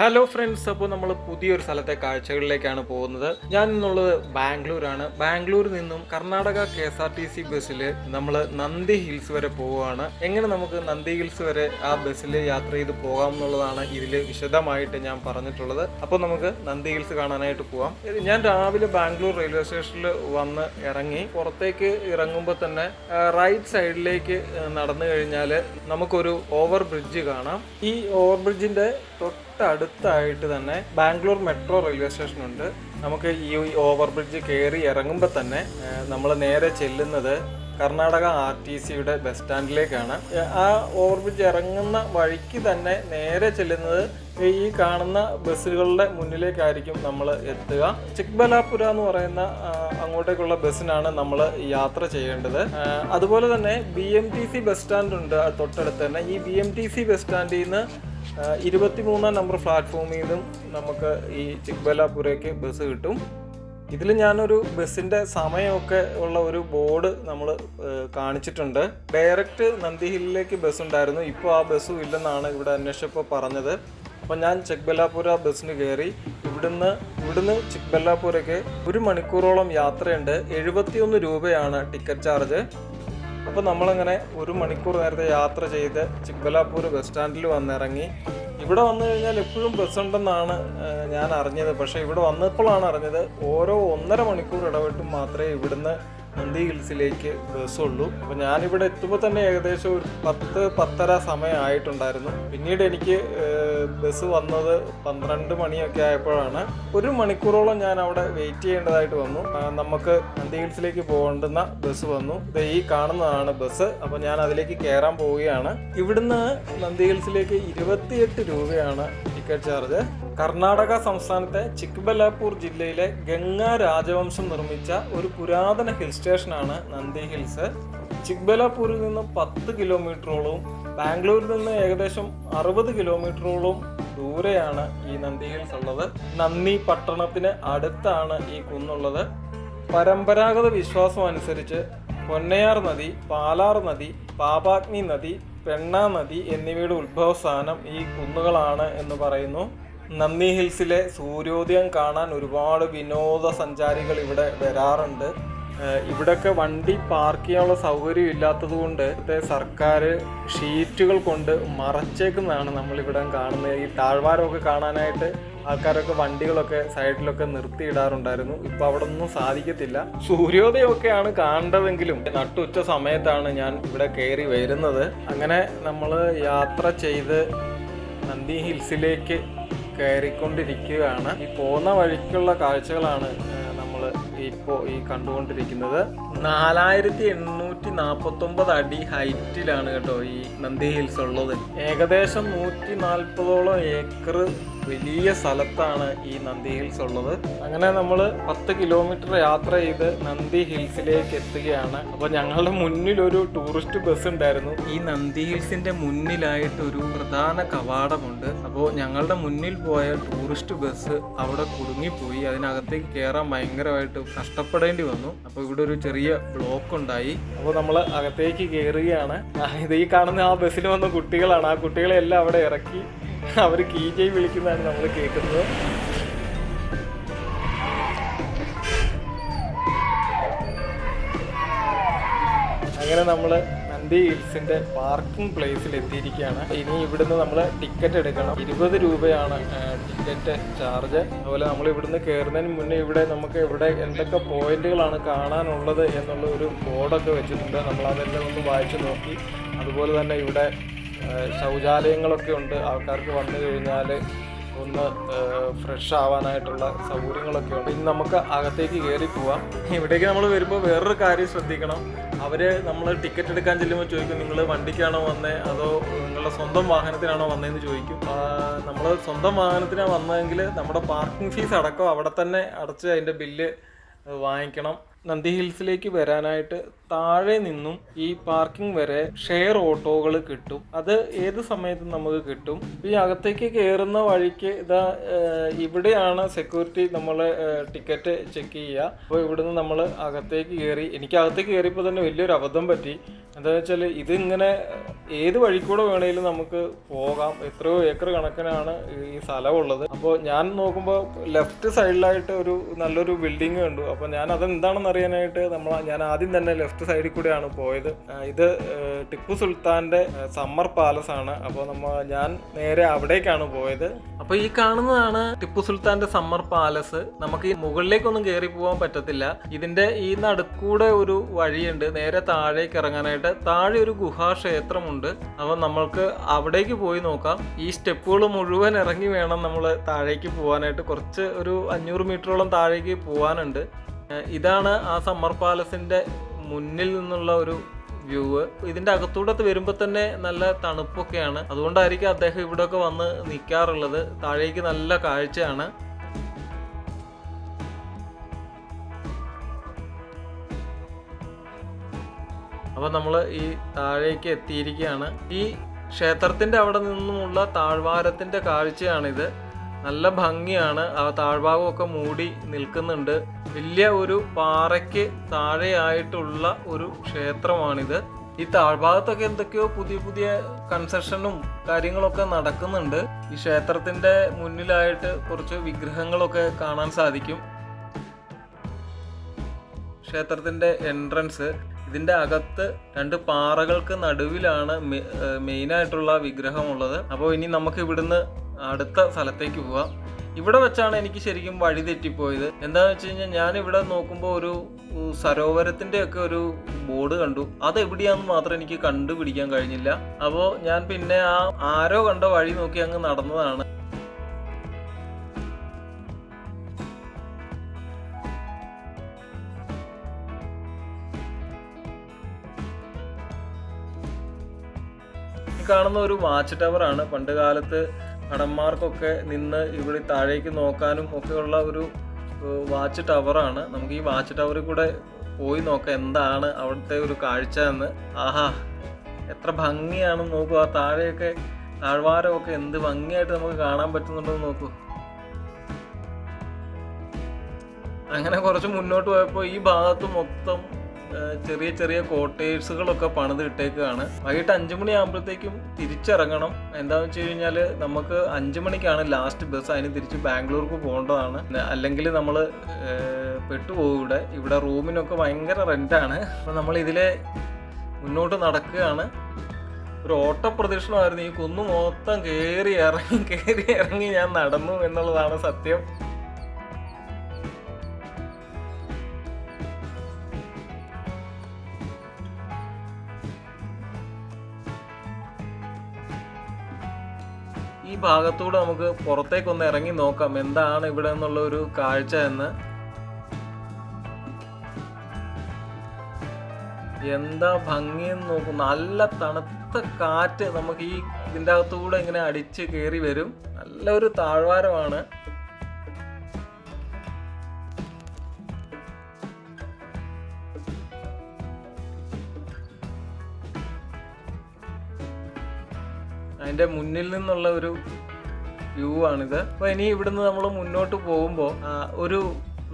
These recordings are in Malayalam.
ഹലോ ഫ്രണ്ട്സ് അപ്പോൾ നമ്മൾ പുതിയൊരു സ്ഥലത്തെ കാഴ്ചകളിലേക്കാണ് പോകുന്നത്. ഞാൻ ഇന്നുള്ളത് ബാംഗ്ലൂരാണ്. ബാംഗ്ലൂരിൽ നിന്നും Karnataka K S R T C ബസ്സിൽ നമ്മൾ നന്ദി ഹിൽസ് വരെ പോവുകയാണ്. എങ്ങനെ നമുക്ക് നന്ദി ഹിൽസ് വരെ ആ ബസ്സിൽ യാത്ര ചെയ്ത് പോകാം എന്നുള്ളതാണ് ഇതിൽ വിശദമായിട്ട് ഞാൻ പറഞ്ഞിട്ടുള്ളത്. അപ്പോൾ നമുക്ക് നന്ദി ഹിൽസ് കാണാനായിട്ട് പോവാം. ഞാൻ രാവിലെ ബാംഗ്ലൂർ റെയിൽവേ സ്റ്റേഷനിൽ വന്ന് ഇറങ്ങി പുറത്തേക്ക് ഇറങ്ങുമ്പോൾ തന്നെ റൈറ്റ് സൈഡിലേക്ക് നടന്നു കഴിഞ്ഞാൽ നമുക്കൊരു ഓവർ ബ്രിഡ്ജ് കാണാം. ഈ ഓവർ ബ്രിഡ്ജിന്റെ തൊട്ടടുത്തായിട്ട് തന്നെ ബാംഗ്ലൂർ മെട്രോ റെയിൽവേ സ്റ്റേഷൻ ഉണ്ട് നമുക്ക് ഈ ഓവർ ബ്രിഡ്ജ് കയറി ഇറങ്ങുമ്പോൾ തന്നെ നമ്മൾ നേരെ ചെല്ലുന്നത് കർണാടക ആർ ടി സിയുടെ ബസ് സ്റ്റാൻഡിലേക്കാണ്. ആ ഓവർ ബ്രിഡ്ജ് ഇറങ്ങുന്ന വഴിക്ക് തന്നെ നേരെ ചെല്ലുന്നത് ഈ കാണുന്ന ബസ്സുകളുടെ മുന്നിലേക്കായിരിക്കും നമ്മൾ എത്തുക. ചിക്ബലാപുര എന്ന് പറയുന്ന അങ്ങോട്ടേക്കുള്ള ബസ്സിനാണ് നമ്മൾ യാത്ര ചെയ്യേണ്ടത്. അതുപോലെ തന്നെ B M T C bus stand ഉണ്ട് തൊട്ടടുത്ത് തന്നെ. ഈ B M T C bus സ്റ്റാൻഡിൽ നിന്ന് ഇരുപത്തിമൂന്നാം നമ്പർ പ്ലാറ്റ്ഫോമിൽ നിന്നും നമുക്ക് ഈ ചിക്ബലാപുരയ്ക്ക് ബസ് കിട്ടും. ഇതിൽ ഞാനൊരു ബസ്സിന്റെ സമയമൊക്കെ ഉള്ള ഒരു ബോർഡ് നമ്മൾ കാണിച്ചിട്ടുണ്ട്. ഡയറക്റ്റ് നന്ദി ഹില്ലിലേക്ക് ബസ് ഉണ്ടായിരുന്നു. ഇപ്പോൾ ആ ബസ്സും ഇല്ലെന്നാണ് ഇവിടെ അന്വേഷിച്ചപ്പോൾ പറഞ്ഞത്. അപ്പോൾ ഞാൻ ചിക്ബല്ലാപുര ബസ്സിന് കയറി ഇവിടുന്ന് ഇവിടുന്ന് ചിക്ബല്ലാപുരയ്ക്ക് ഒരു മണിക്കൂറോളം യാത്രയുണ്ട്. എഴുപത്തിയൊന്ന് രൂപയാണ് ടിക്കറ്റ് ചാർജ് അപ്പോൾ നമ്മളങ്ങനെ ഒരു മണിക്കൂർ നേരത്തെ യാത്ര ചെയ്ത് ചിക്ബലാപൂർ ബസ് സ്റ്റാൻഡിൽ വന്നിറങ്ങി. ഇവിടെ വന്നു കഴിഞ്ഞാൽ എപ്പോഴും ബസ് ഉണ്ടെന്നാണ് ഞാൻ അറിഞ്ഞത്. പക്ഷേ ഇവിടെ വന്നപ്പോഴാണ് അറിഞ്ഞത് ഓരോ ഒന്നര മണിക്കൂർ ഇടവിട്ടും മാത്രമേ ഇവിടുന്ന് നന്ദി ഹിൽസിലേക്ക് ബസ്സുള്ളൂ. അപ്പോൾ ഞാനിവിടെ എത്തുമ്പോൾ തന്നെ ഏകദേശം ഒരു പത്ത് പത്തര സമയമായിട്ടുണ്ടായിരുന്നു. പിന്നീട് എനിക്ക് ബസ് വന്നത് പന്ത്രണ്ട് മണിയൊക്കെ ആയപ്പോഴാണ്. ഒരു മണിക്കൂറോളം ഞാൻ അവിടെ വെയിറ്റ് ചെയ്യേണ്ടതായിട്ട് വന്നു. നമുക്ക് നന്ദി ഹിൽസിലേക്ക് പോകേണ്ടുന്ന ബസ് വന്നു. ഇത് ഈ കാണുന്നതാണ് ബസ്. അപ്പോൾ ഞാൻ അതിലേക്ക് കയറാൻ പോവുകയാണ്. ഇവിടുന്ന് നന്ദി ഹിൽസിലേക്ക് ഇരുപത്തിയെട്ട് രൂപയാണ് ടിക്കറ്റ് ചാർജ് കർണാടക സംസ്ഥാനത്തെ ചിക്ബലാപ്പൂർ ജില്ലയിലെ ഗംഗാ രാജവംശം നിർമ്മിച്ച ഒരു പുരാതന ഹിൽ സ്റ്റേഷനാണ് നന്ദി ഹിൽസ്. ചിക്ബലാപ്പൂരിൽ നിന്ന് പത്ത് കിലോമീറ്ററോളവും ബാംഗ്ലൂരിൽ നിന്ന് ഏകദേശം അറുപത് കിലോമീറ്ററോളം ദൂരെയാണ് ഈ നന്ദി ഹിൽസ് ഉള്ളത്. നന്ദി പട്ടണത്തിന് അടുത്താണ് ഈ കുന്നുള്ളത്. പരമ്പരാഗത വിശ്വാസം അനുസരിച്ച് പൊന്നയാർ നദി പാലാർ നദി പാപാഗ്നി നദി പെണ്ണ നദി എന്നിവയുടെ ഉത്ഭവസ്ഥാനം ഈ കുന്നുകളാണ് എന്ന് പറയുന്നു. നന്ദി ഹിൽസിലെ സൂര്യോദയം കാണാൻ ഒരുപാട് വിനോദസഞ്ചാരികൾ ഇവിടെ വരാറുണ്ട്. ഏഹ് ഇവിടൊക്കെ വണ്ടി പാർക്ക് ചെയ്യാനുള്ള സൗകര്യം ഇല്ലാത്തത് കൊണ്ട് സർക്കാർ ഷീറ്റുകൾ കൊണ്ട് മറച്ചേക്കുന്നതാണ് നമ്മളിവിടെ കാണുന്നത്. ഈ താഴ്വാരമൊക്കെ കാണാനായിട്ട് ആൾക്കാരൊക്കെ വണ്ടികളൊക്കെ സൈഡിലൊക്കെ നിർത്തിയിടാറുണ്ടായിരുന്നു. ഇപ്പം അവിടെ ഒന്നും സാധിക്കത്തില്ല. സൂര്യോദയമൊക്കെയാണ് കാണേണ്ടതെങ്കിലും നട്ടുച്ച സമയത്താണ് ഞാൻ ഇവിടെ കയറി വരുന്നത്. അങ്ങനെ നമ്മൾ യാത്ര ചെയ്ത് നന്ദി ഹിൽസിലേക്ക് കയറിക്കൊണ്ടിരിക്കുകയാണ്. ഈ പോകുന്ന വഴിക്കുള്ള കാഴ്ചകളാണ് ഇപ്പോൾ ഈ കണ്ടുകൊണ്ടിരിക്കുന്നത് നാലായിരത്തി എണ്ണൂറ്റി നാൽപ്പത്തൊമ്പത് അടി ഹൈറ്റിലാണ് കേട്ടോ ഈ നന്ദി ഹിൽസ് ഉള്ളത്. ഏകദേശം നൂറ്റി നാൽപ്പതോളം ഏക്കർ വലിയ സ്ഥലത്താണ് ഈ നന്ദി ഹിൽസ് ഉള്ളത്. അങ്ങനെ നമ്മൾ പത്ത് കിലോമീറ്റർ യാത്ര ചെയ്ത് നന്ദി ഹിൽസിലേക്ക് എത്തുകയാണ്. അപ്പോൾ ഞങ്ങളുടെ മുന്നിൽ ഒരു ടൂറിസ്റ്റ് ബസ് ഉണ്ടായിരുന്നു. ഈ നന്ദി ഹിൽസിന്റെ മുന്നിലായിട്ട് ഒരു പ്രധാന കവാടമുണ്ട്. അപ്പോൾ ഞങ്ങളുടെ മുന്നിൽ പോയ ടൂറിസ്റ്റ് ബസ് അവിടെ കുടുങ്ങിപ്പോയി. അതിനകത്തേക്ക് കയറാൻ ഭയങ്കരമായിട്ട് കഷ്ടപ്പെടേണ്ടി വന്നു. അപ്പോൾ ഇവിടെ ഒരു ചെറിയ ബ്ലോക്ക് ഉണ്ടായി. അപ്പോൾ നമ്മൾ അകത്തേക്ക് കയറുകയാണ് ഇത് ഈ കാണുന്ന ആ ബസ്സിൽ വന്ന കുട്ടികളാണ്. ആ കുട്ടികളെ എല്ലാം അവിടെ ഇറക്കി അവർ ജെ വിളിക്കുന്നതാണ് നമ്മൾ കേൾക്കുന്നത്. അങ്ങനെ നമ്മൾ നന്ദി ഹിൽസിന്റെ പാർക്കിംഗ് പ്ലേസിൽ എത്തിയിരിക്കുകയാണ്. ഇനി ഇവിടുന്ന് നമ്മൾ ടിക്കറ്റ് എടുക്കണം. ഇരുപത് രൂപയാണ് ടിക്കറ്റ് ചാർജ്. അതുപോലെ നമ്മൾ ഇവിടുന്ന് കയറുന്നതിന് മുന്നേ ഇവിടെ നമുക്ക് ഇവിടെ എന്തൊക്കെ പോയിന്റുകളാണ് കാണാനുള്ളത് എന്നുള്ള ഒരു ബോർഡൊക്കെ വെച്ചിട്ടുണ്ട്. നമ്മൾ അതെല്ലാം ഒന്ന് വായിച്ചു നോക്കി. അതുപോലെ തന്നെ ഇവിടെ ശൗചാലയങ്ങളൊക്കെ ഉണ്ട്. ആൾക്കാർക്ക് വന്നു കഴിഞ്ഞാൽ ഒന്ന് ഫ്രഷ് ആവാനായിട്ടുള്ള സൗകര്യങ്ങളൊക്കെ ഉണ്ട്. ഇനി നമുക്ക് അകത്തേക്ക് കയറി പോവാം. ഇവിടേക്ക് നമ്മൾ വരുമ്പോൾ വേറൊരു കാര്യം ശ്രദ്ധിക്കണം. അവർ നമ്മൾ ടിക്കറ്റ് എടുക്കാൻ ചെല്ലുമ്പോൾ ചോദിക്കും നിങ്ങൾ വണ്ടിക്കാണോ വന്നേ? അതോ നിങ്ങളുടെ സ്വന്തം വാഹനത്തിനാണോ വന്നതെന്ന് ചോദിക്കും. നമ്മൾ സ്വന്തം വാഹനത്തിനാണ് വന്നതെങ്കിൽ നമ്മുടെ പാർക്കിംഗ് ഫീസ് അടക്കം അവിടെ തന്നെ അടച്ച് അതിന്റെ ബില്ല് വാങ്ങിക്കണം. നന്ദി ഹിൽസിലേക്ക് വരാനായിട്ട് താഴെ നിന്നും ഈ പാർക്കിംഗ് വരെ ഷെയർ ഓട്ടോകൾ കിട്ടും. അത് ഏത് സമയത്തും നമുക്ക് കിട്ടും. ഈ അകത്തേക്ക് കയറുന്ന വഴിക്ക് ഇതാ ഇവിടെയാണ് സെക്യൂരിറ്റി നമ്മൾ ടിക്കറ്റ് ചെക്ക് ചെയ്യുക. അപ്പോൾ ഇവിടുന്ന് നമ്മൾ അകത്തേക്ക് കയറി എനിക്ക് അകത്തേക്ക് കയറിയപ്പോൾ തന്നെ വലിയൊരു അബദ്ധം പറ്റി. എന്താ വെച്ചാൽ ഇതിങ്ങനെ ഏത് വഴിക്കൂടെ കൂടെ വേണേലും നമുക്ക് പോകാം. എത്രയോ ഏക്കർ കണക്കിനാണ് ഈ സ്ഥലമുള്ളത്. അപ്പോൾ ഞാൻ നോക്കുമ്പോൾ ലെഫ്റ്റ് സൈഡിലായിട്ട് ഒരു നല്ലൊരു ബിൽഡിംഗ് കണ്ടു. അപ്പോൾ ഞാൻ അതെന്താണെന്ന് അറിയാനായിട്ട് നമ്മൾ ഞാൻ ആദ്യം തന്നെ ലെഫ്റ്റ് സൈഡിൽ കൂടെയാണ് പോയത്. ഇത് ടിപ്പു സുൽത്താന്റെ സമ്മർ പാലസ് ആണ്. അപ്പോൾ നമ്മൾ ഞാൻ നേരെ അവിടേക്കാണ് പോയത്. അപ്പോൾ ഈ കാണുന്നതാണ് ടിപ്പു സുൽത്താന്റെ സമ്മർ പാലസ് നമുക്ക് ഈ മുകളിലേക്കൊന്നും കയറി പോകാൻ പറ്റത്തില്ല. ഇതിന്റെ ഈ നടുക്കൂടെ ഒരു വഴിയുണ്ട്. നേരെ താഴേക്ക് ഇറങ്ങാനായിട്ട് താഴെ ഒരു ഗുഹാക്ഷേത്രമുണ്ട് അപ്പോൾ നമ്മൾക്ക് അവിടേക്ക് പോയി നോക്കാം. ഈ സ്റ്റെപ്പുകൾ മുഴുവൻ ഇറങ്ങി വേണം നമ്മൾ താഴേക്ക് പോകാനായിട്ട് കുറച്ച് ഒരു അഞ്ഞൂറ് മീറ്ററോളം താഴേക്ക് പോകാനുണ്ട് ഇതാണ് ആ സമ്മർ പാലസിന്റെ മുന്നിൽ നിന്നുള്ള ഒരു വ്യൂവ് ഇതിന്റെ അകത്തൂടെ വരുമ്പോൾ തന്നെ നല്ല തണുപ്പൊക്കെയാണ്. അതുകൊണ്ടായിരിക്കും അദ്ദേഹം ഇവിടെയൊക്കെ വന്ന് നിൽക്കാറുള്ളത് താഴേക്ക് നല്ല കാഴ്ചയാണ്. അപ്പോൾ നമ്മൾ ഈ താഴേക്ക് എത്തിയിരിക്കുകയാണ്. ഈ ക്ഷേത്രത്തിന്റെ അവിടെ നിന്നുമുള്ള താഴ്വാരത്തിന്റെ കാഴ്ചയാണിത്. നല്ല ഭംഗിയാണ്. ആ താഴ്ഭാഗമൊക്കെ മൂടി നിൽക്കുന്നുണ്ട്. വലിയ ഒരു പാറയ്ക്ക് താഴെയായിട്ടുള്ള ഒരു ക്ഷേത്രമാണിത്. ഈ താഴ്ഭാഗത്തൊക്കെ എന്തൊക്കെയോ പുതിയ പുതിയ കൺസ്ട്രക്ഷനും കാര്യങ്ങളൊക്കെ നടക്കുന്നുണ്ട്. ഈ ക്ഷേത്രത്തിന്റെ മുന്നിലായിട്ട് കുറച്ച് വിഗ്രഹങ്ങളൊക്കെ കാണാൻ സാധിക്കും. ക്ഷേത്രത്തിന്റെ എൻട്രൻസ്. ഇതിന്റെ അകത്ത് രണ്ട് പാറകൾക്ക് നടുവിലാണ് മെയിൻ ആയിട്ടുള്ള വിഗ്രഹമുള്ളത്. അപ്പോൾ ഇനി നമുക്ക് ഇവിടുന്ന് അടുത്ത സ്ഥലത്തേക്ക് പോവാം. ഇവിടെ വെച്ചാണ് എനിക്ക് ശരിക്കും വഴി തെറ്റിപ്പോയത്. എന്താണെന്ന് വെച്ച് കഴിഞ്ഞാൽ ഞാൻ ഇവിടെ നോക്കുമ്പോൾ ഒരു സരോവരത്തിന്റെ ഒക്കെ ഒരു ബോർഡ് കണ്ടു. അത് എവിടെയാന്ന് മാത്രം എനിക്ക് കണ്ടുപിടിക്കാൻ കഴിഞ്ഞില്ല. അപ്പോൾ ഞാൻ പിന്നെ ആ ആരോ കണ്ട വഴി നോക്കി അങ്ങ് നടന്നതാണ്. കാണുന്ന ഒരു വാച്ച് ടവർ ആണ്. പണ്ട് കാലത്ത് ഭടന്മാർക്കൊക്കെ നിന്ന് ഇവിടെ താഴേക്ക് നോക്കാനും ഒക്കെയുള്ള ഒരു വാച്ച് ടവറാണ് നമുക്ക് ഈ വാച്ച് ടവറിൽ കൂടെ പോയി നോക്കാം എന്താണ് അവിടുത്തെ ഒരു കാഴ്ച എന്ന്. ആഹാ എത്ര ഭംഗിയാണെന്ന് നോക്കൂ. ആ താഴെയൊക്കെ താഴ്വാരമൊക്കെ എന്ത് ഭംഗിയായിട്ട് നമുക്ക് കാണാൻ പറ്റുന്നുണ്ടെന്ന് നോക്കൂ. അങ്ങനെ കുറച്ച് മുന്നോട്ട് പോയപ്പോൾ ഈ ഭാഗത്ത് മൊത്തം ചെറിയ ചെറിയ കോട്ടേഴ്സുകളൊക്കെ പണിത് ഇട്ടേക്കാണ്. വൈകിട്ട് അഞ്ചു മണി ആകുമ്പോഴത്തേക്കും തിരിച്ചിറങ്ങണം. എന്താന്ന് വെച്ച് കഴിഞ്ഞാൽ നമുക്ക് അഞ്ചു മണിക്കാണ് ലാസ്റ്റ് ബസ് അതിന് തിരിച്ച് ബാംഗ്ലൂർക്ക് പോകേണ്ടതാണ്. അല്ലെങ്കിൽ നമ്മൾ പെട്ടുപോകും ഇവിടെ. ഇവിടെ റൂമിനൊക്കെ ഭയങ്കര റെന്റാണ് അപ്പോൾ നമ്മൾ ഇതിലെ മുന്നോട്ട് നടക്കുകയാണ്. ഒരു ഓട്ട പ്രദക്ഷിണമായിരുന്നു ഈ കുന്നു മൊത്തം കയറി ഇറങ്ങി കയറി ഇറങ്ങി ഞാൻ നടന്നു എന്നുള്ളതാണ് സത്യം. ഭാഗത്തൂടെ നമുക്ക് പുറത്തേക്കൊന്ന് ഇറങ്ങി നോക്കാം. എന്താണ് ഇവിടെ എന്നുള്ള ഒരു കാഴ്ച എന്ന്. എന്താ ഭംഗിയെന്ന് നോക്കും. നല്ല തണുത്ത കാറ്റ് നമുക്ക് ഈ ഇതിന്റെ അകത്തൂടെ ഇങ്ങനെ അടിച്ച് കയറി വരും. നല്ലൊരു താഴ്വാരമാണ്. അതിന്റെ മുന്നിൽ നിന്നുള്ള ഒരു വ്യൂ ആണിത്. അപ്പോൾ ഇനി ഇവിടുന്ന് നമ്മൾ മുന്നോട്ട് പോകുമ്പോൾ ഒരു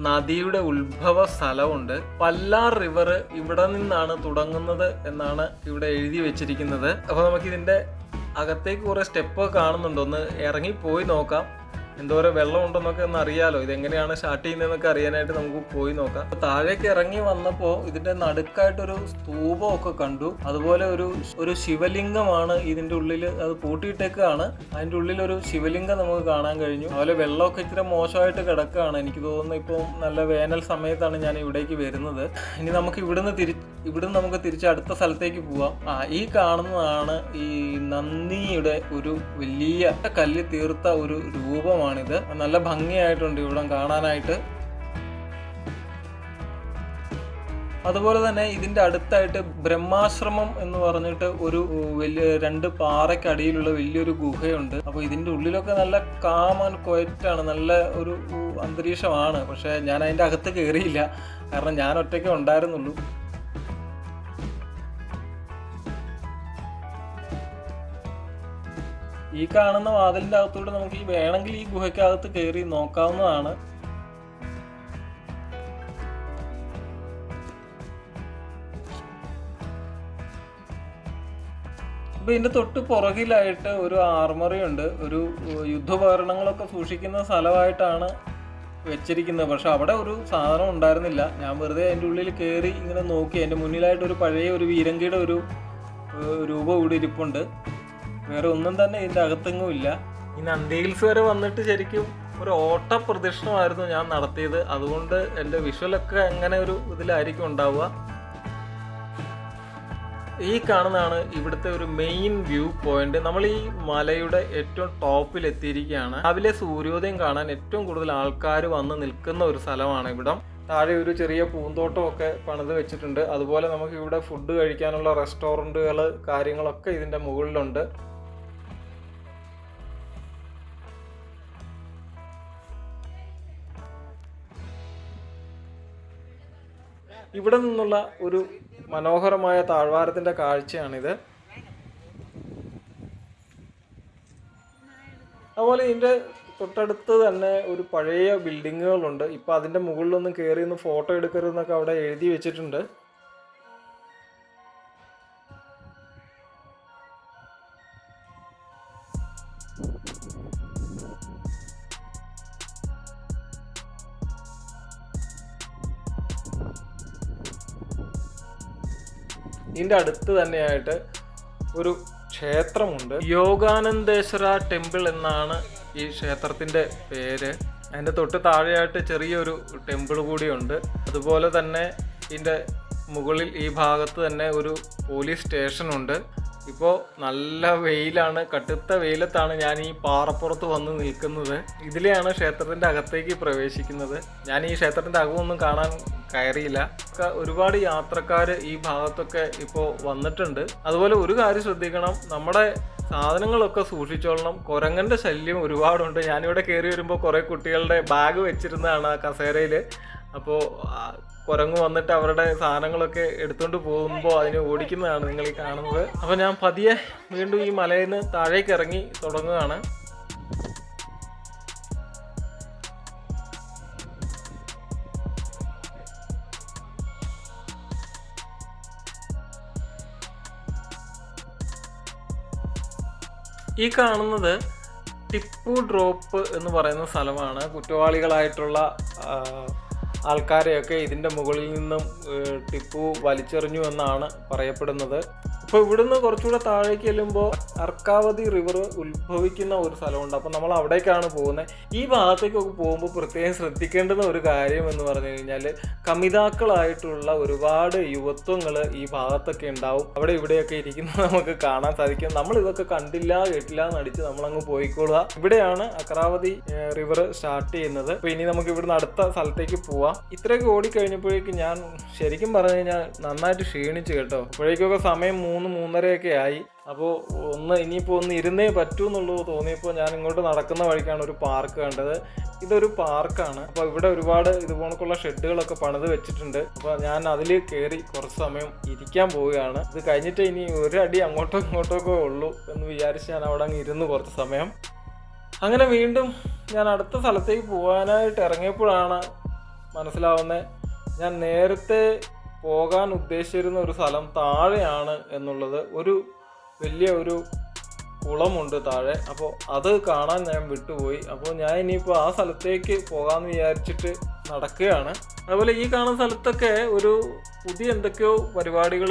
നദിയുടെ ഉത്ഭവ സ്ഥലമുണ്ട്. പല്ലാർ റിവർ ഇവിടെ നിന്നാണ് തുടങ്ങുന്നത് എന്നാണ് ഇവിടെ എഴുതി വെച്ചിരിക്കുന്നത്. അപ്പോൾ നമുക്കിതിന്റെ അകത്തേക്ക് കുറേ സ്റ്റെപ്പ് കാണുന്നുണ്ട്. ഒന്ന് ഇറങ്ങി പോയി നോക്കാം. എന്തോരം വെള്ളം ഉണ്ടെന്നൊക്കെ ഒന്ന് അറിയാലോ. ഇതെങ്ങനെയാണ് സ്റ്റാർട്ട് ചെയ്യുന്നതെന്നൊക്കെ അറിയാനായിട്ട് നമുക്ക് പോയി നോക്കാം. താഴേക്ക് ഇറങ്ങി വന്നപ്പോൾ ഇതിന്റെ നടുക്കായിട്ടൊരു സ്തൂപമൊക്കെ കണ്ടു. അതുപോലെ ഒരു ഒരു ശിവലിംഗമാണ് ഇതിന്റെ ഉള്ളിൽ അത് പൂട്ടിയിട്ടേക്കാണ്. അതിന്റെ ഉള്ളിൽ ഒരു ശിവലിംഗം നമുക്ക് കാണാൻ കഴിഞ്ഞു. അതുപോലെ വെള്ളമൊക്കെ ഇച്ചിരി മോശമായിട്ട് കിടക്കുകയാണ്. എനിക്ക് തോന്നുന്നു ഇപ്പോൾ നല്ല വേനൽ സമയത്താണ് ഞാൻ ഇവിടേക്ക് വരുന്നത്. ഇനി നമുക്ക് ഇവിടുന്ന് തിരി ഇവിടുന്ന് നമുക്ക് തിരിച്ച് അടുത്ത സ്ഥലത്തേക്ക് പോവാം. ആ ഈ കാണുന്നതാണ് ഈ നന്ദിയുടെ ഒരു വലിയ കല്ല് തീർത്ത ഒരു രൂപമാണിത്. നല്ല ഭംഗിയായിട്ടുണ്ട് ഇവിടം കാണാനായിട്ട്. അതുപോലെ തന്നെ ഇതിന്റെ അടുത്തായിട്ട് ബ്രഹ്മാശ്രമം എന്ന് പറഞ്ഞിട്ട് ഒരു വലിയ രണ്ട് പാറയ്ക്കടിയിലുള്ള വലിയൊരു ഗുഹയുണ്ട്. അപ്പോൾ ഇതിന്റെ ഉള്ളിലൊക്കെ നല്ല കാം ആൻഡ് നല്ല ഒരു അന്തരീക്ഷമാണ്. പക്ഷെ ഞാൻ അതിന്റെ അകത്ത് കയറിയില്ല കാരണം ഞാൻ ഒറ്റയ്ക്ക് ഉണ്ടായിരുന്നുള്ളൂ. ഈ കാണുന്ന വാതിലിന്റെ അകത്തൂടെ നമുക്ക് ഈ വേണമെങ്കിൽ ഈ ഗുഹയ്ക്കകത്ത് കയറി നോക്കാവുന്നതാണ്. അപ്പൊ ഇതിന്റെ തൊട്ട് പുറകിലായിട്ട് ഒരു ആർമറി ഉണ്ട്. ഒരു യുദ്ധോപകരണങ്ങളൊക്കെ സൂക്ഷിക്കുന്ന സ്ഥലമായിട്ടാണ് വെച്ചിരിക്കുന്നത്. പക്ഷെ അവിടെ ഒരു സാധനം ഉണ്ടായിരുന്നില്ല. ഞാൻ വെറുതെ അതിന്റെ ഉള്ളിൽ കയറി ഇങ്ങനെ നോക്കി. അതിന്റെ മുന്നിലായിട്ട് ഒരു പഴയ ഒരു വീരങ്കിയുടെ ഒരു രൂപ കൂടി ഇരിപ്പുണ്ട്. വേറെ ഒന്നും തന്നെ ഇതിന്റെ അകത്തെങ്ങും ഇല്ല. ഈ നന്ദിഹിൽസ് വരെ വന്നിട്ട് ശരിക്കും ഒരു ഓട്ട പ്രദക്ഷിണമായിരുന്നു ഞാൻ നടത്തിയത്. അതുകൊണ്ട് എന്റെ വിഷ്വലൊക്കെ എങ്ങനെ ഒരു ഇതിലായിരിക്കും ഉണ്ടാവുക. ഈ കാണുന്നതാണ് ഇവിടുത്തെ ഒരു മെയിൻ വ്യൂ പോയിന്റ് നമ്മൾ ഈ മലയുടെ ഏറ്റവും ടോപ്പിൽ എത്തിയിരിക്കുകയാണ്. രാവിലെ സൂര്യോദയം കാണാൻ ഏറ്റവും കൂടുതൽ ആൾക്കാർ വന്ന് നിൽക്കുന്ന ഒരു സ്ഥലമാണ് ഇവിടം. താഴെ ഒരു ചെറിയ പൂന്തോട്ടമൊക്കെ പണിത് വെച്ചിട്ടുണ്ട്. അതുപോലെ നമുക്ക് ഇവിടെ ഫുഡ് കഴിക്കാനുള്ള റെസ്റ്റോറന്റുകൾ കാര്യങ്ങളൊക്കെ ഇതിന്റെ മുകളിലുണ്ട്. ഇവിടെ നിന്നുള്ള ഒരു മനോഹരമായ താഴ്വാരത്തിന്റെ കാഴ്ചയാണിത്. അതുപോലെ ഇതിന്റെ തൊട്ടടുത്ത് തന്നെ ഒരു പഴയ ബിൽഡിങ്ങുകളുണ്ട് ഇപ്പൊ അതിന്റെ മുകളിലൊന്നും കയറി ഒന്ന് ഫോട്ടോ എടുക്കരുതെന്നൊക്കെ അവിടെ എഴുതി വെച്ചിട്ടുണ്ട്. ഇതിന്റെ അടുത്ത് തന്നെയായിട്ട് ഒരു ക്ഷേത്രമുണ്ട്. യോഗാനന്ദേശ്വര ടെമ്പിൾ എന്നാണ് ഈ ക്ഷേത്രത്തിന്റെ പേര്. അതിന്റെ തൊട്ട് താഴെയായിട്ട് ചെറിയൊരു ടെമ്പിൾ കൂടിയുണ്ട്. അതുപോലെ തന്നെ ഇതിന്റെ മുകളിൽ ഈ ഭാഗത്ത് തന്നെ ഒരു പോലീസ് സ്റ്റേഷനുണ്ട്. ഇപ്പോൾ നല്ല വെയിലാണ് കടുത്ത വെയിലത്താണ് ഞാൻ ഈ പാറപ്പുറത്ത് വന്ന് നിൽക്കുന്നത്. ഇതിലെയാണ് ക്ഷേത്രത്തിന്റെ അകത്തേക്ക് പ്രവേശിക്കുന്നത്. ഞാൻ ഈ ക്ഷേത്രത്തിന്റെ അകമൊന്നും കാണാൻ കയറിയില്ല. ഒരുപാട് യാത്രക്കാർ ഈ ഭാഗത്തൊക്കെ ഇപ്പോൾ വന്നിട്ടുണ്ട്. അതുപോലെ ഒരു കാര്യം ശ്രദ്ധിക്കണം നമ്മുടെ സാധനങ്ങളൊക്കെ സൂക്ഷിച്ചോളണം. കുരങ്ങന്റെ ശല്യം ഒരുപാടുണ്ട്. ഞാനിവിടെ കയറി വരുമ്പോൾ കുറേ കുട്ടികളുടെ ബാഗ് വെച്ചിരുന്നതാണ് ആ കസേരയിൽ അപ്പോൾ കുരങ്ങ് വന്നിട്ട് അവരുടെ സാധനങ്ങളൊക്കെ എടുത്തുകൊണ്ട് പോകുമ്പോൾ അതിനെ ഓടിക്കുന്നതാണ് നിങ്ങൾ ഈ കാണുന്നത്. അപ്പോൾ ഞാൻ പതിയെ വീണ്ടും ഈ മലയിൽ നിന്ന് താഴേക്ക് ഇറങ്ങി തുടങ്ങുകയാണ്. ഈ കാണുന്നത് ടിപ്പു ഡ്രോപ്പ് എന്ന് പറയുന്ന സ്ഥലമാണ്. കുറ്റവാളികളായിട്ടുള്ള ആൾക്കാരെയൊക്കെ ഇതിന്റെ മുകളിൽ നിന്നും ടിപ്പു വലിച്ചെറിഞ്ഞു എന്നാണ് പറയപ്പെടുന്നത്. അപ്പോൾ ഇവിടുന്ന് കുറച്ചുകൂടെ താഴേക്ക് ചെല്ലുമ്പോൾ അർക്കാവതി റിവർ ഉത്ഭവിക്കുന്ന ഒരു സ്ഥലമുണ്ട്. അപ്പോൾ നമ്മൾ അവിടേക്കാണ് പോകുന്നത് ഈ ഭാഗത്തേക്കൊക്കെ പോകുമ്പോൾ പ്രത്യേകം ശ്രദ്ധിക്കേണ്ടുന്ന ഒരു കാര്യം എന്ന് പറഞ്ഞു കഴിഞ്ഞാൽ കമിതാക്കളായിട്ടുള്ള ഒരുപാട് യുവത്വങ്ങൾ ഈ ഭാഗത്തൊക്കെ ഉണ്ടാവും. അവിടെ ഇവിടെയൊക്കെ ഇരിക്കുന്നത് നമുക്ക് കാണാൻ സാധിക്കും. നമ്മൾ ഇതൊക്കെ കണ്ടില്ല കേട്ടില്ല എന്നടിച്ച് നമ്മളങ്ങ് പോയിക്കൊള്ളുക. ഇവിടെയാണ് അക്രാവതി റിവർ സ്റ്റാർട്ട് ചെയ്യുന്നത്. അപ്പോൾ ഇനി നമുക്ക് ഇവിടുന്ന് അടുത്ത സ്ഥലത്തേക്ക് പോവാം. ഇത്രയൊക്കെ ഓടിക്കഴിഞ്ഞപ്പോഴേക്കും ഞാൻ ശരിക്കും പറഞ്ഞു കഴിഞ്ഞാൽ നന്നായിട്ട് ക്ഷീണിച്ചു കേട്ടോ. അപ്പോഴേക്കൊക്കെ സമയം മൂന്ന് മൂന്നരയൊക്കെ ആയി. അപ്പോൾ ഒന്ന് ഇനിയിപ്പോൾ ഒന്ന് ഇരുന്നേ പറ്റൂ എന്നുള്ളത് തോന്നിയപ്പോൾ ഞാൻ ഇങ്ങോട്ട് നടക്കുന്ന വഴിക്കാണ് ഒരു പാർക്ക് കണ്ടത്. ഇതൊരു പാർക്കാണ്. അപ്പോൾ ഇവിടെ ഒരുപാട് ഇതുപോലൊക്കെയുള്ള ഷെഡുകളൊക്കെ പണിത് വെച്ചിട്ടുണ്ട്. അപ്പോൾ ഞാൻ അതിൽ കയറി കുറച്ച് സമയം ഇരിക്കാൻ പോവുകയാണ്. ഇത് കഴിഞ്ഞിട്ട് ഇനി ഒരു അടി അങ്ങോട്ടോ ഇങ്ങോട്ടോ ഒക്കെ ഉള്ളൂ എന്ന് വിചാരിച്ച് ഞാൻ അവിടെ അങ്ങ് ഇരുന്ന് കുറച്ച് സമയം. അങ്ങനെ വീണ്ടും ഞാൻ അടുത്ത സ്ഥലത്തേക്ക് പോകാനായിട്ട് ഇറങ്ങിയപ്പോഴാണ് മനസ്സിലാവുന്നത് ഞാൻ നേരത്തെ പോകാൻ ഉദ്ദേശിച്ചിരുന്ന ഒരു സ്ഥലം താഴെയാണ് എന്നുള്ളത് ഒരു വലിയ ഒരു കുളമുണ്ട് താഴെ. അപ്പോൾ അത് കാണാൻ ഞാൻ വിട്ടുപോയി. അപ്പോൾ ഞാൻ ഇനിയിപ്പോൾ ആ സ്ഥലത്തേക്ക് പോകാമെന്ന് വിചാരിച്ചിട്ട് നടക്കുകയാണ്. അതുപോലെ ഈ കാണുന്ന സ്ഥലത്തൊക്കെ ഒരു പുതിയ എന്തൊക്കെയോ പരിപാടികൾ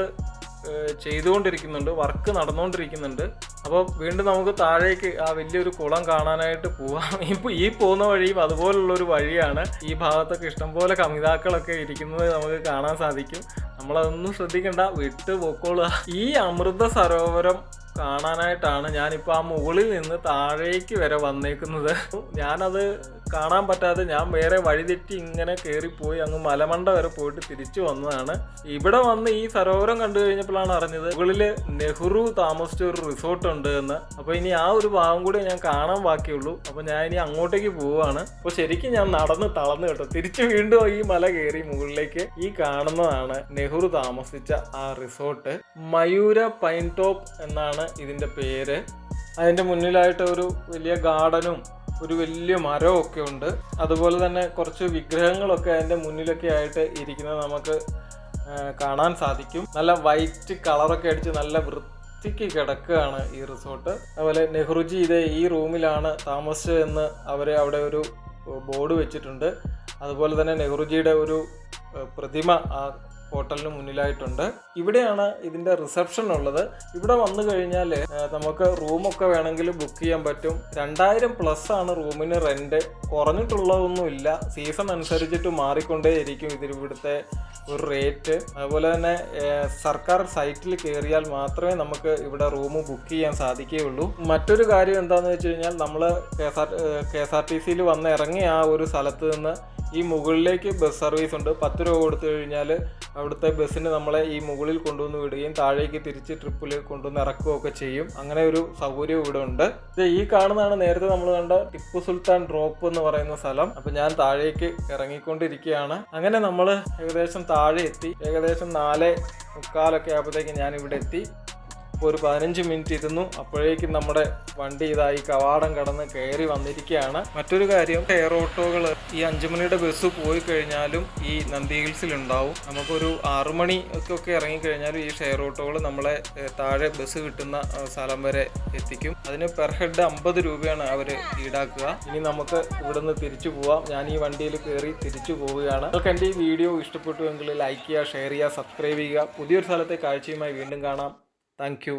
ചെയ്തുകൊണ്ടിരിക്കുന്നുണ്ട്. വർക്ക് നടന്നുകൊണ്ടിരിക്കുന്നുണ്ട്. അപ്പോൾ വീണ്ടും നമുക്ക് താഴേക്ക് ആ വലിയൊരു കുളം കാണാനായിട്ട് പോവാം. ഇപ്പോൾ ഈ പോകുന്ന വഴിയും അതുപോലുള്ള ഒരു വഴിയാണ് ഈ ഭാഗത്തൊക്കെ ഇഷ്ടംപോലെ കമിതാക്കളൊക്കെ ഇരിക്കുന്നത് നമുക്ക് കാണാൻ സാധിക്കും. നമ്മളതൊന്നും ശ്രദ്ധിക്കണ്ട വിട്ട് പൊക്കോളുക ഈ അമൃത സരോവരം കാണാനായിട്ടാണ് ഞാനിപ്പോൾ ആ മുകളിൽ നിന്ന് താഴേക്ക് വരെ വന്നേക്കുന്നത്. ഞാനത് കാണാൻ പറ്റാതെ ഞാൻ വേറെ വഴിതെറ്റി ഇങ്ങനെ കയറിപ്പോയി അങ്ങ് മലമണ്ട വരെ പോയിട്ട് തിരിച്ചു വന്നതാണ്. ഇവിടെ വന്ന് ഈ സരോവരം കണ്ടു കഴിഞ്ഞപ്പോഴാണ് അറിഞ്ഞത് മുകളിൽ നെഹ്റു താമസിച്ച ഒരു റിസോർട്ട് ഉണ്ട് എന്ന്. അപ്പോൾ ഇനി ആ ഒരു ഭാഗം കൂടി ഞാൻ കാണാൻ ബാക്കിയുള്ളൂ. അപ്പോൾ ഞാൻ ഇനി അങ്ങോട്ടേക്ക് പോവുകയാണ് അപ്പോൾ ശരിക്കും ഞാൻ നടന്ന് തളർന്നു കേട്ടോ. തിരിച്ചു വീണ്ടും ഈ മല കയറി മുകളിലേക്ക് ഈ കാണുന്നതാണ് നെഹ്റു താമസിച്ച ആ റിസോർട്ട് മയൂര പൈൻ ടോപ്പ് എന്നാണ് ഇതിന്റെ പേര്. അതിന്റെ മുന്നിലായിട്ട് ഒരു വലിയ ഗാർഡനും ഒരു വലിയ മരമൊക്കെ ഉണ്ട്. അതുപോലെ തന്നെ കുറച്ച് വിഗ്രഹങ്ങളൊക്കെ അതിന്റെ മുന്നിലൊക്കെ ആയിട്ട് ഇരിക്കുന്നത് നമുക്ക് കാണാൻ സാധിക്കും. നല്ല വൈറ്റ് കളറൊക്കെ അടിച്ച് നല്ല വൃത്തിക്ക് കിടക്കുകയാണ് ഈ റിസോർട്ട് അതുപോലെ നെഹ്റുജി ഇതേ ഈ റൂമിലാണ് താമസിച്ചതെന്ന് അവർ അവിടെ ഒരു ബോർഡ് വെച്ചിട്ടുണ്ട്. അതുപോലെ തന്നെ നെഹ്റുജിയുടെ ഒരു പ്രതിമ ആ ഹോട്ടലിന് മുന്നിലായിട്ടുണ്ട്. ഇവിടെയാണ് ഇതിന്റെ റിസപ്ഷൻ ഉള്ളത്. ഇവിടെ വന്നു കഴിഞ്ഞാൽ നമുക്ക് റൂമൊക്കെ വേണമെങ്കിൽ ബുക്ക് ചെയ്യാൻ പറ്റും. രണ്ടായിരം പ്ലസ് ആണ് റൂമിന് റെന്റ് കുറഞ്ഞിട്ടുള്ളതൊന്നുമില്ല. സീസൺ അനുസരിച്ചിട്ട് മാറിക്കൊണ്ടേയിരിക്കും ഇതിൽ ഇവിടുത്തെ ഒരു റേറ്റ് അതുപോലെ തന്നെ സർക്കാർ സൈറ്റിൽ കയറിയാൽ മാത്രമേ നമുക്ക് ഇവിടെ റൂം ബുക്ക് ചെയ്യാൻ സാധിക്കുകയുള്ളൂ. മറ്റൊരു കാര്യം എന്താണെന്ന് വെച്ച് കഴിഞ്ഞാൽ നമ്മൾ K S R K S R T സിയിൽ വന്ന് ഇറങ്ങിയ ആ ഒരു സ്ഥലത്ത് നിന്ന് ഈ മുകളിലേക്ക് ബസ് സർവീസ് ഉണ്ട്. പത്ത് രൂപ കൊടുത്തു കഴിഞ്ഞാൽ അവിടുത്തെ ബസ്സിന് നമ്മളെ ഈ മുകളിൽ കൊണ്ടുവന്ന് വിടുകയും താഴേക്ക് തിരിച്ച് ട്രിപ്പിൽ കൊണ്ടുവന്ന് ഇറക്കുകയൊക്കെ ചെയ്യും. അങ്ങനെ ഒരു സൗകര്യം ഇവിടെ ഉണ്ട് ഈ കാണുന്നതാണ് നേരത്തെ നമ്മൾ കണ്ട ടിപ്പു സുൽത്താൻ ഡ്രോപ്പ് എന്ന് പറയുന്ന സ്ഥലം. അപ്പൊ ഞാൻ താഴേക്ക് ഇറങ്ങിക്കൊണ്ടിരിക്കുകയാണ്. അങ്ങനെ നമ്മൾ ഏകദേശം താഴെ എത്തി. ഏകദേശം നാല് മുക്കാലൊക്കെ ആയപ്പോഴത്തേക്ക് ഞാൻ ഇവിടെ എത്തി. ഒരു പതിനഞ്ച് മിനിറ്റ് ഇരുന്നു. അപ്പോഴേക്കും നമ്മുടെ വണ്ടി ഇതായി കവാടം കടന്ന് കയറി വന്നിരിക്കുകയാണ്. മറ്റൊരു കാര്യം എയർ ഓട്ടോകൾ ഈ അഞ്ചുമണിയുടെ ബസ് പോയി കഴിഞ്ഞാലും ഈ നന്ദി ഹിൽസിൽ ഉണ്ടാവും. നമുക്കൊരു ആറു മണി ഒക്കെ ഇറങ്ങിക്കഴിഞ്ഞാലും ഈ ഷെയർ ഓട്ടോകൾ നമ്മളെ താഴെ ബസ് കിട്ടുന്ന സ്ഥലം വരെ എത്തിക്കും. അതിന് പെർ ഹെഡ് അമ്പത് രൂപയാണ് അവർ ഈടാക്കുക. ഇനി നമുക്ക് ഇവിടുന്ന് തിരിച്ചു പോവാം. ഞാൻ ഈ വണ്ടിയിൽ കയറി തിരിച്ചു പോവുകയാണ്. നിങ്ങൾക്ക് എന്റെ ഈ വീഡിയോ ഇഷ്ടപ്പെട്ടുവെങ്കിൽ ലൈക്ക് ചെയ്യുക ഷെയർ ചെയ്യുക സബ്സ്ക്രൈബ് ചെയ്യുക. പുതിയൊരു സ്ഥലത്തെ കാഴ്ചയുമായി വീണ്ടും കാണാം. Thank you